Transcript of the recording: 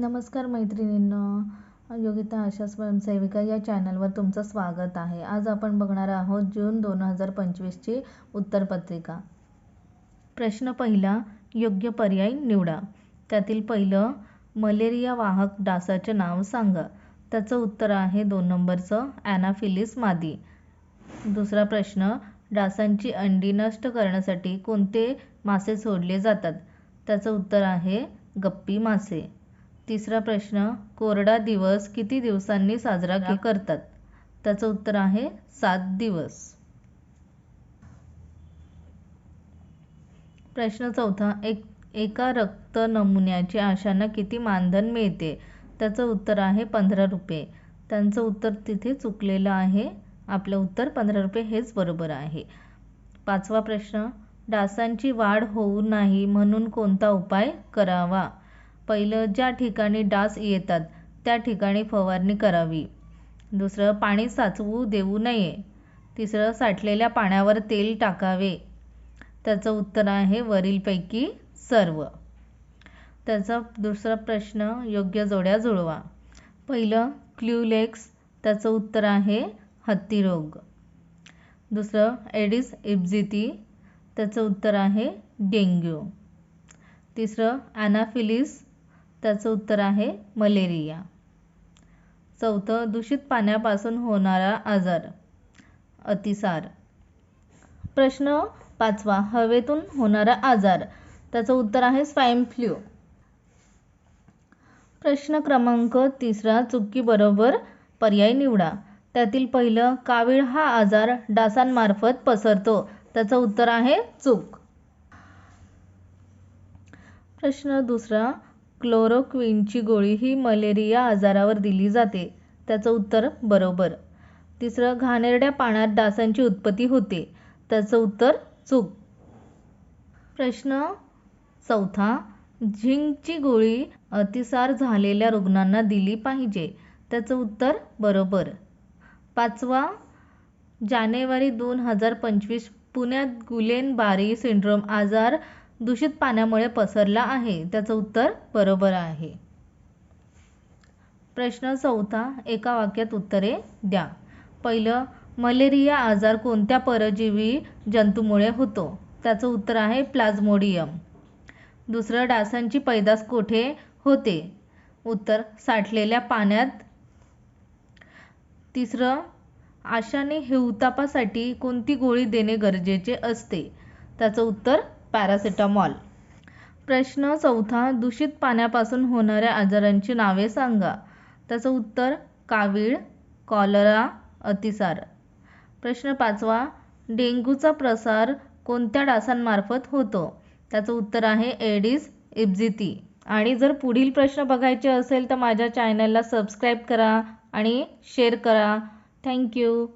नमस्कार मैत्रिणींनो योगिता आशा स्वयंसेविका या चॅनलवर तुमचं स्वागत आहे. आज आपण बघणार आहोत जून दोन हजार पंचवीसची उत्तरपत्रिका प्रश्न पहिला योग्य पर्याय निवडा. त्यातील पहिलं मलेरिया वाहक डासाचं नाव सांगा. त्याचं उत्तर आहे दोन नंबरचं ॲनाफिलिस मादी. दुसरा प्रश्न डासांची अंडी नष्ट करण्यासाठी कोणते मासे सोडले जातात? त्याचं उत्तर आहे गप्पी मासे. तिसरा प्रश्न कोरडा दिवस किती दिवसांनी साजरा के करतात? त्याचं उत्तर आहे सात दिवस. प्रश्न चौथा एक एका रक्त नमुन्याची आशांना किती मानधन मिळते? त्याचं उत्तर आहे पंधरा रुपये. त्यांचं उत्तर तिथे चुकलेलं आहे. आपलं उत्तर पंधरा रुपये हेच बरोबर आहे. पाचवा प्रश्न डासांची वाढ होऊ नाही म्हणून कोणता उपाय करावा? पहिलं ज्या ठिकाणी डास येतात त्या ठिकाणी फवारणी करावी. दुसरं पाणी साचवू देऊ नये. तिसरं साठलेल्या पाण्यावर तेल टाकावे. त्याचं उत्तर आहे वरीलपैकी सर्व. त्याचा दुसरा प्रश्न योग्य जोड्या जुळवा. पहिलं क्ल्यूलेक्स. त्याचं उत्तर आहे हत्तीरोग दुसरं एडिस इब्जिती त्याचं उत्तर आहे डेंग्यू. तिसरं ॲनाफिलिस त्याचं उत्तर आहे मलेरिया. चौथं दूषित पाण्यापासून होणारा आजार. अतिसार. प्रश्न पाचवा हवेतून होणारा आजार. त्याचं उत्तर आहे स्वाईन फ्ल्यू प्रश्न क्रमांक तिसरा चुकी बरोबर पर्याय निवडा. त्यातील पहिलं कावीळ हा आजार डासांमार्फत पसरतो. त्याचं उत्तर आहे चूक. प्रश्न दुसरा क्लोरोक्विनची गोळी ही मलेरिया आजारावर दिली जाते. त्याचं उत्तर बरोबर. तिसरं घाणेरड्या पाण्यात डासांची उत्पत्ती होते. त्याचं उत्तर चूक. प्रश्न चौथा झिंकची गोळी अतिसार झालेल्या रुग्णांना दिली पाहिजे. त्याचं उत्तर बरोबर. पाचवा जानेवारी दोन हजार पंचवीस पुण्यात गुलेन बारी सिंड्रोम आजार दूषित पाण्यामुळे पसरला आहे. त्याचं उत्तर बरोबर आहे. प्रश्न चौथा एका वाक्यात उत्तरे द्या. पहिलं मलेरिया आजार कोणत्या परजीवी जंतूमुळे होतो? त्याचं उत्तर आहे प्लाझ्मोडियम. दुसरं डासांची पैदास कोठे होते? उत्तर साठलेल्या पाण्यात. तिसरं आशाने हिवतापासाठी कोणती गोळी देणे गरजेचे असते? त्याचं उत्तर पॅरासिटामॉल. प्रश्न चौथा दूषित पाण्यापासून होणाऱ्या आजारांची नावे सांगा. त्याचं उत्तर कावीळ कॉलरा अतिसार. प्रश्न पाचवा डेंग्यूचा प्रसार कोणत्या डासांमार्फत होतो? त्याचं उत्तर आहे एडिस इब्जिती आणि जर पुढील प्रश्न बघायचे असेल तर माझ्या चॅनलला सबस्क्राईब करा आणि शेअर करा. थँक्यू.